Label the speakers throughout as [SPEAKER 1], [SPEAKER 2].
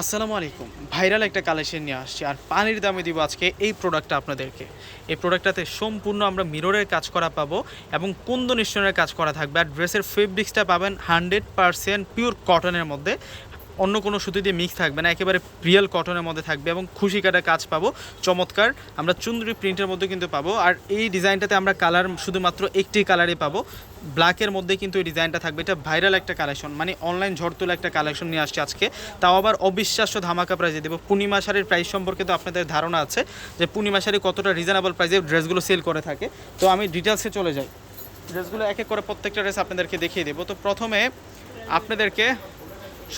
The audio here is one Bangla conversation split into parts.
[SPEAKER 1] আসসালামু আলাইকুম। ভাইরাল একটা কালেকশন নিয়ে আসছি আর পানির দামে দিব আজকে এই প্রোডাক্টটা আপনাদেরকে। এই প্রোডাক্টটাতে সম্পূর্ণ আমরা মিররের কাজ করা পাবো এবং কুন্দনিশনের কাজ করা থাকবে আর ড্রেসের ফেব্রিক্সটা পাবেন হান্ড্রেড পারসেন্ট পিওর কটনের মধ্যে। অন্য কোনো সুতি দিয়ে মিক্স থাকবে না, একেবারে রিয়েল কটনের মধ্যে থাকবে এবং খুশি কাটা কাজ পাবো। চমৎকার, আমরা চুন্দরি প্রিন্টের মধ্যে কিন্তু পাবো। আর এই ডিজাইনটাতে আমরা কালার শুধুমাত্র একটি কালারই পাবো। ব্ল্যাকের মধ্যে কিন্তু এই ডিজাইনটা থাকবে। এটা ভাইরাল একটা কালেকশন মানে অনলাইন ঝড় তোলা একটা কালেকশন নিয়ে আসছে আজকে। তাও আবার অবিশ্বাস্য ধামাকা প্রাইজে দেবো। পূর্ণিমা শাড়ির প্রাইস সম্পর্কে তো আপনাদের ধারণা আছে যে পূর্ণিমা শাড়ি কতটা রিজনেবল প্রাইসে ড্রেসগুলো সেল করে থাকে। তো আমি ডিটেলসে চলে যাই। ড্রেসগুলো এক এক করে প্রত্যেকটা ড্রেস আপনাদেরকে দেখিয়ে দেবো। তো প্রথমে আপনাদেরকে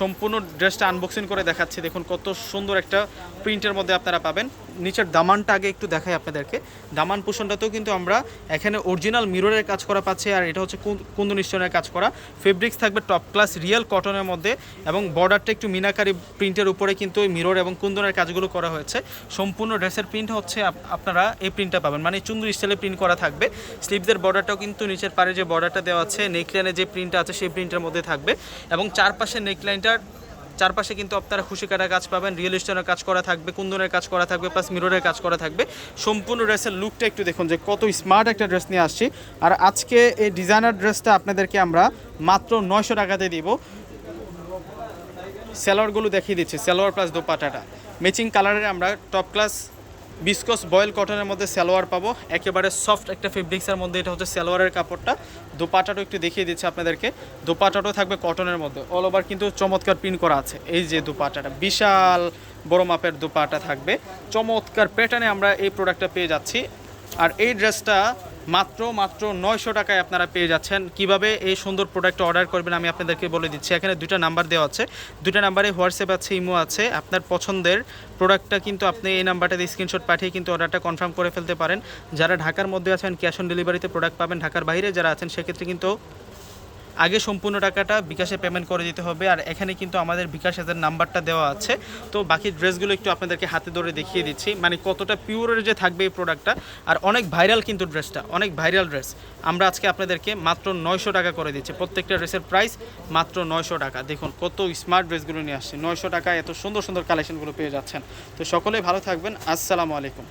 [SPEAKER 1] সম্পূর্ণ ড্রেসটা আনবক্সিং করে দেখাচ্ছি। দেখুন কত সুন্দর একটা প্রিন্টের মধ্যে আপনারা পাবেন। নিচের দামানটা আগে একটু দেখাই আপনাদেরকে। দামান পোষণটাতেও কিন্তু আমরা এখানে অরিজিনাল মিররের কাজ করা পাচ্ছি, আর এটা হচ্ছে কুন- কুন্দন স্টোনের কাজ করা। ফেব্রিক্স থাকবে টপ ক্লাস রিয়েল কটনের মধ্যে এবং বর্ডারটা একটু মিনাকারি প্রিন্টের উপরে কিন্তু ওই মিরর এবং কুন্দনের কাজগুলো করা হয়েছে। সম্পূর্ণ ড্রেসের প্রিন্ট হচ্ছে আপ- আপনারা এই প্রিন্টটা পাবেন। মানে চুন্দর স্টাইলে প্রিন্ট করা থাকবে। স্লিভসের বর্ডারটাও কিন্তু নিচের পারে যে বর্ডারটা দেওয়া আছে নেকলাইনে যে প্রিন্টটা আছে, সেই প্রিন্টের মধ্যে থাকবে। এবং চারপাশে নেকলাইনটার চারপাশে কিন্তু আপনারা খুশি কাটা কাজ পাবেন রিয়েল স্টোনের কাজ করা থাকবে, কুন্দনের কাজ করা থাকবে প্লাস মিররের কাজ করা থাকবে। সম্পূর্ণ ড্রেসের লুকটা একটু দেখুন যে কত স্মার্ট একটা ড্রেস নিয়ে আসছি। আর আজকে এই ডিজাইনার ড্রেসটা আপনাদেরকে আমরা মাত্র নয়শো টাকাতে দিব। স্যালোয়ারগুলো দেখিয়ে দিচ্ছি, সেলোয়ার প্লাস দোপাটাটা ম্যাচিং কালারের আমরা টপ ক্লাস বিস্কস বয়েল কটনের মধ্যে সালোয়ার পাবো। একেবারে সফট একটা ফেব্রিক্সের মধ্যে এটা হচ্ছে সালোয়ারের কাপড়টা। দোপাটাটাও একটু দেখিয়ে দিচ্ছে আপনাদেরকে। দোপাটাটাও থাকবে কটনের মধ্যে। অল ওভার কিন্তু চমৎকার প্রিন্ট করা আছে। এই যে দোপাটাটা, বিশাল বড় মাপের দোপাটা থাকবে। চমৎকার প্যাটার্নে আমরা এই প্রোডাক্টটা পেয়ে যাচ্ছি। আর এই ড্রেসটা মাত্র মাত্র নয়শো টাকায় আপনারা পেয়ে যাচ্ছেন। কীভাবে এই সুন্দর প্রোডাক্ট অর্ডার করবেন আমি আপনাদেরকে বলে দিচ্ছি। এখানে দুটা নাম্বার দেওয়া আছে। দুটা নাম্বারে হোয়াটসঅ্যাপ আছে ইমো আছে। আপনার পছন্দের প্রোডাক্টটা কিন্তু আপনি এই নাম্বারটাতে স্ক্রিনশট পাঠিয়ে কিন্তু অর্ডারটা কনফার্ম করে ফেলতে পারেন। যারা ঢাকার মধ্যে আছেন ক্যাশ অন ডেলিভারিতে প্রোডাক্ট পাবেন, ঢাকার বাইরে যারা আছেন, সেক্ষেত্রে কিন্তু আগে সম্পূর্ণ টাকাটা বিকাশে পেমেন্ট করে দিতে হবে আর এখানে কিন্তু আমাদের বিকাশ হাজার নাম্বারটা দেওয়া আছে। তো বাকি ড্রেসগুলো একটু আপনাদেরকে হাতে ধরে দেখিয়ে দিচ্ছি। মানে কতটা পিওরের যে থাকবে এই প্রোডাক্টটা আর অনেক ভাইরাল কিন্তু ড্রেসটা, অনেক ভাইরাল ড্রেস আমরা আজকে আপনাদেরকে মাত্র নয়শো টাকা করে দিচ্ছি। প্রত্যেকটা ড্রেসের প্রাইস মাত্র নয়শো টাকা। দেখুন কত স্মার্ট ড্রেসগুলো নিয়ে আসছে। নয়শো টাকা এত সুন্দর সুন্দর কালেকশনগুলো পেয়ে যাচ্ছেন। তো সকলেই ভালো থাকবেন। আসসালামু আলাইকুম।